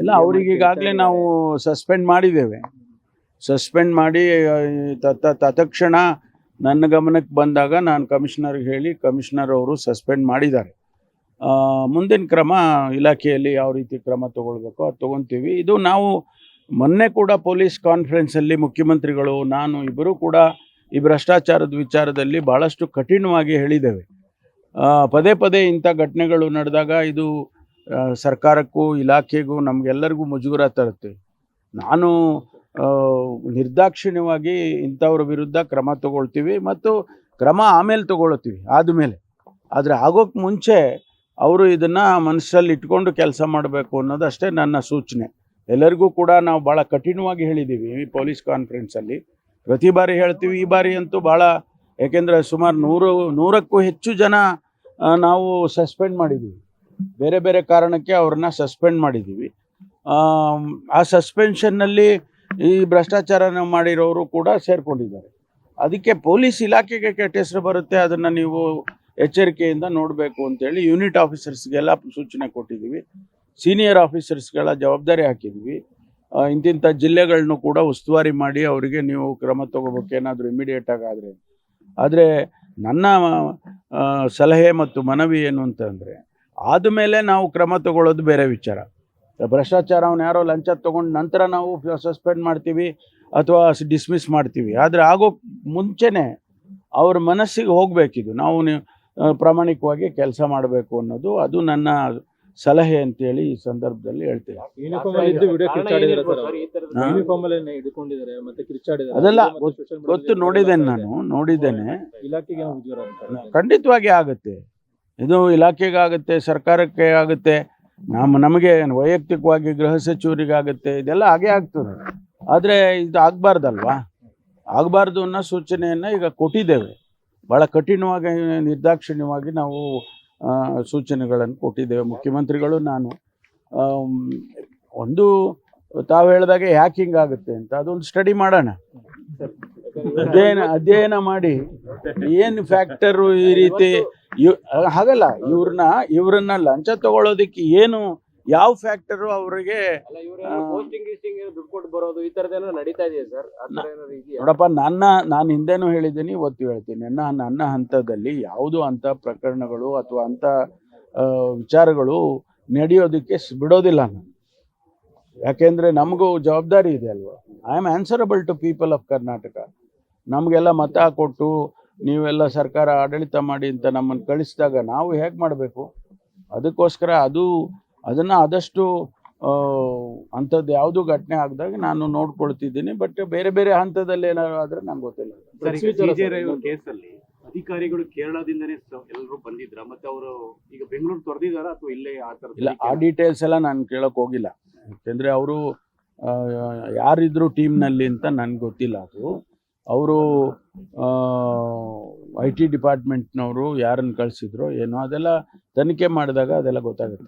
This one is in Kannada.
ಇಲ್ಲ ಅವ್ರಿಗೆ ಈಗಾಗಲೇ ನಾವು ಸಸ್ಪೆಂಡ್ ಮಾಡಿದ್ದೇವೆ. ಸಸ್ಪೆಂಡ್ ಮಾಡಿ ತತ್ಕ್ಷಣ ನನ್ನ ಗಮನಕ್ಕೆ ಬಂದಾಗ ನಾನು ಕಮಿಷನರ್ಗೆ ಹೇಳಿ ಕಮಿಷನರ್ ಅವರು ಸಸ್ಪೆಂಡ್ ಮಾಡಿದ್ದಾರೆ. ಮುಂದಿನ ಕ್ರಮ ಇಲಾಖೆಯಲ್ಲಿ ಯಾವ ರೀತಿ ಕ್ರಮ ತಗೊಳ್ಬೇಕೋ ಅದು ತೊಗೊತೀವಿ. ಇದು ನಾವು ಮೊನ್ನೆ ಕೂಡ ಪೊಲೀಸ್ ಕಾನ್ಫರೆನ್ಸಲ್ಲಿ ಮುಖ್ಯಮಂತ್ರಿಗಳು ನಾನು ಇಬ್ಬರೂ ಕೂಡ ಈ ಭ್ರಷ್ಟಾಚಾರದ ವಿಚಾರದಲ್ಲಿ ಭಾಳಷ್ಟು ಕಠಿಣವಾಗಿ ಹೇಳಿದ್ದೇವೆ. ಪದೇ ಪದೇ ಇಂಥ ಘಟನೆಗಳು ನಡೆದಾಗ ಇದು ಸರ್ಕಾರಕ್ಕೂ ಇಲಾಖೆಗೂ ನಮಗೆಲ್ಲರಿಗೂ ಮುಜುಗರ ತರುತ್ತೆ. ನಾನು ನಿರ್ದಾಕ್ಷಿಣ್ಯವಾಗಿ ಇಂಥವ್ರ ವಿರುದ್ಧ ಕ್ರಮ ತಗೊಳ್ತೀವಿ ಮತ್ತು ಕ್ರಮ ಆಮೇಲೆ ತಗೊಳ್ತೀವಿ ಆದಮೇಲೆ. ಆದರೆ ಆಗೋಕ್ಕೆ ಮುಂಚೆ ಅವರು ಇದನ್ನು ಮನಸ್ಸಲ್ಲಿ ಇಟ್ಕೊಂಡು ಕೆಲಸ ಮಾಡಬೇಕು ಅನ್ನೋದಷ್ಟೇ ನನ್ನ ಸೂಚನೆ. ಎಲ್ಲರಿಗೂ ಕೂಡ ನಾವು ಭಾಳ ಕಠಿಣವಾಗಿ ಹೇಳಿದ್ದೀವಿ ಈ ಪೊಲೀಸ್ ಕಾನ್ಫರೆನ್ಸಲ್ಲಿ. ಪ್ರತಿ ಬಾರಿ ಹೇಳ್ತೀವಿ ಈ ಬಾರಿ ಅಂತೂ ಭಾಳ ಯಾಕೆಂದರೆ ಸುಮಾರು ನೂರು, ನೂರಕ್ಕೂ ಹೆಚ್ಚು ಜನ ನಾವು ಸಸ್ಪೆಂಡ್ ಮಾಡಿದ್ದೀವಿ ಬೇರೆ ಬೇರೆ ಕಾರಣಕ್ಕೆ ಅವ್ರನ್ನ ಸಸ್ಪೆಂಡ್ ಮಾಡಿದ್ದೀವಿ ಆ ಸಸ್ಪೆನ್ಷನ್ನಲ್ಲಿ ಈ ಭ್ರಷ್ಟಾಚಾರನ ಮಾಡಿರೋರು ಕೂಡ ಸೇರ್ಕೊಂಡಿದ್ದಾರೆ. ಅದಕ್ಕೆ ಪೊಲೀಸ್ ಇಲಾಖೆಗೆ ಕೆಟ್ಟ ಹೆಸರು ಬರುತ್ತೆ, ಅದನ್ನು ನೀವು ಎಚ್ಚರಿಕೆಯಿಂದ ನೋಡಬೇಕು ಅಂತೇಳಿ ಯೂನಿಟ್ ಆಫೀಸರ್ಸ್ಗೆಲ್ಲ ಸೂಚನೆ ಕೊಟ್ಟಿದ್ದೀವಿ ಸೀನಿಯರ್ ಆಫೀಸರ್ಸ್ಗಳ ಜವಾಬ್ದಾರಿ ಹಾಕಿದ್ದೀವಿ ಇಂತಿಂಥ ಜಿಲ್ಲೆಗಳನ್ನು ಕೂಡ ಉಸ್ತುವಾರಿ ಮಾಡಿ ಅವರಿಗೆ ನೀವು ಕ್ರಮ ತಗೋಬೇಕು, ಏನಾದರೂ ಇಮಿಡಿಯೇಟ್ ಆದರೆ. ಆದರೆ ನನ್ನ ಸಲಹೆ ಮತ್ತು ಮನವಿ ಏನು ಅಂತಂದರೆ ಆದಮೇಲೆ ನಾವು ಕ್ರಮ ತಗೊಳ್ಳೋದು ಬೇರೆ ವಿಚಾರ. ಭ್ರಷ್ಟಾಚಾರ ಅವ್ನು ಯಾರೋ ಲಂಚ ತೊಗೊಂಡು ನಂತರ ನಾವು ಸಸ್ಪೆಂಡ್ ಮಾಡ್ತೀವಿ ಅಥವಾ ಡಿಸ್ಮಿಸ್ ಮಾಡ್ತೀವಿ. ಆದರೆ ಆಗೋ ಮುಂಚೆನೇ ಅವ್ರ ಮನಸ್ಸಿಗೆ ಹೋಗಬೇಕಿದು. ನಾವು ಪ್ರಾಮಾಣಿಕವಾಗಿ ಕೆಲಸ ಮಾಡಬೇಕು ಅನ್ನೋದು ಅದು ನನ್ನ ಸಲಹೆ ಅಂತೇಳಿ ಈ ಸಂದರ್ಭದಲ್ಲಿ ಹೇಳ್ತೀವಿ ಅದೆಲ್ಲ ಗೊತ್ತು ನೋಡಿದ್ದೇನೆ ನಾನು ನೋಡಿದ್ದೇನೆ. ಇಲಾಖೆಗೆ ಏನೋ ಮುಜುಗರ ಅಂತ ಖಂಡಿತವಾಗಿ ಆಗುತ್ತೆ. ಇದು ಇಲಾಖೆಗಾಗುತ್ತೆ ಸರ್ಕಾರಕ್ಕೆ ಆಗುತ್ತೆ ನಮ್ಮ, ನಮಗೆ ವೈಯಕ್ತಿಕವಾಗಿ ಗೃಹ ಸಚಿವರಿಗಾಗುತ್ತೆ, ಇದೆಲ್ಲ ಹಾಗೆ ಆಗ್ತದೆ. ಆದರೆ ಇದು ಆಗಬಾರ್ದಲ್ವಾ? ಆಗಬಾರ್ದು ಅನ್ನೋ ಸೂಚನೆಯನ್ನು ಈಗ ಕೊಟ್ಟಿದ್ದೇವೆ. ಭಾಳ ಕಠಿಣವಾಗಿ, ನಿರ್ದಾಕ್ಷಿಣ್ಯವಾಗಿ ನಾವು ಸೂಚನೆಗಳನ್ನು ಕೊಟ್ಟಿದ್ದೇವೆ. ಮುಖ್ಯಮಂತ್ರಿಗಳು ನಾನು ಒಂದು ತಾವು ಹೇಳಿದಾಗೆ ಯಾಕೆ ಹಿಂಗಾಗುತ್ತೆ ಅಂತ ಅದೊಂದು ಸ್ಟಡಿ ಮಾಡೋಣ. ಅಧ್ಯಯನ ಅಧ್ಯಯನ ಮಾಡಿ. ಏನು ಫ್ಯಾಕ್ಟರು ಈ ರೀತಿ ಇವ್ ಹಾಗಲ್ಲ ಇವ್ರನ್ನ ಇವ್ರನ್ನ ಲಂಚ ತಗೊಳ್ಳೋದಕ್ಕೆ ಏನು ಯಾವ ಫ್ಯಾಕ್ಟರು ಅವರಿಗೆ ಬರೋದು ಈ ನಡೀತಾ ಇದೆಯಾ ಸರ್? ನೋಡಪ್ಪ ನನ್ನ ನಾನು ಹಿಂದೆನೂ ಹೇಳಿದ್ದೀನಿ ಇವತ್ತು ಹೇಳ್ತೀನಿ. ನನ್ನ ನನ್ನ ಹಂತದಲ್ಲಿ ಯಾವುದು ಅಂತ ಪ್ರಕರಣಗಳು ಅಥವಾ ಅಂತ ವಿಚಾರಗಳು ನಡೆಯೋದಕ್ಕೆ ಬಿಡೋದಿಲ್ಲ ನಾನು. ಯಾಕೆಂದರೆ ನಮಗೂ ಜವಾಬ್ದಾರಿ ಇದೆ ಅಲ್ವಾ? I am answerable to people of Karnataka ನಮಗೆಲ್ಲ ಮತ ಕೊಟ್ಟು ನೀವೆಲ್ಲ ಸರ್ಕಾರ ಆಡಳಿತ ಮಾಡಿ ಅಂತ ನಮ್ಮನ್ನು ಕಳಿಸಿದಾಗ ನಾವು ಹೇಗೆ ಮಾಡಬೇಕು? ಅದಕ್ಕೋಸ್ಕರ ಅದು ಅದನ್ನು ಆದಷ್ಟು ಅಂಥದ್ದು ಯಾವುದು ಘಟನೆ ಆಗದಾಗ ನಾನು ನೋಡ್ಕೊಳ್ತಿದ್ದೀನಿ ಬಟ್ ಬೇರೆ ಬೇರೆ ಹಂತದಲ್ಲಿ ಏನಾದ್ರು ಆದರೆ ನಂಗೆ ಗೊತ್ತಿಲ್ಲ. ಕೇಸಲ್ಲಿ ಅಧಿಕಾರಿಗಳು ಕೇರಳದಿಂದನೇ ಎಲ್ಲರೂ ಬಂದಿದ್ರ ಮತ್ತೆ ಅವರು ಈಗ ಬೆಂಗಳೂರು ತೊರೆದಿದಾರ ಅಥವಾ ಇಲ್ಲೇ ಆ ತರ ಇಲ್ಲ ಆ ಡೀಟೇಲ್ಸ್ ಎಲ್ಲ ನಾನು ಕೇಳೋಕೆ ಹೋಗಿಲ್ಲ. ಯಾಕೆಂದರೆ ಅವರು ಯಾರಿದ್ರು ಟೀಮ್ನಲ್ಲಿ ಅಂತ ನನಗೆ ಗೊತ್ತಿಲ್ಲ ಅದು. ಅವರು ಐ ಟಿ ಡಿಪಾರ್ಟ್ಮೆಂಟ್ನವರು ಯಾರನ್ನು ಕಳಿಸಿದ್ರು ಏನೋ ಅದೆಲ್ಲ ತನಿಖೆ ಮಾಡಿದಾಗ ಅದೆಲ್ಲ ಗೊತ್ತಾಗುತ್ತೆ.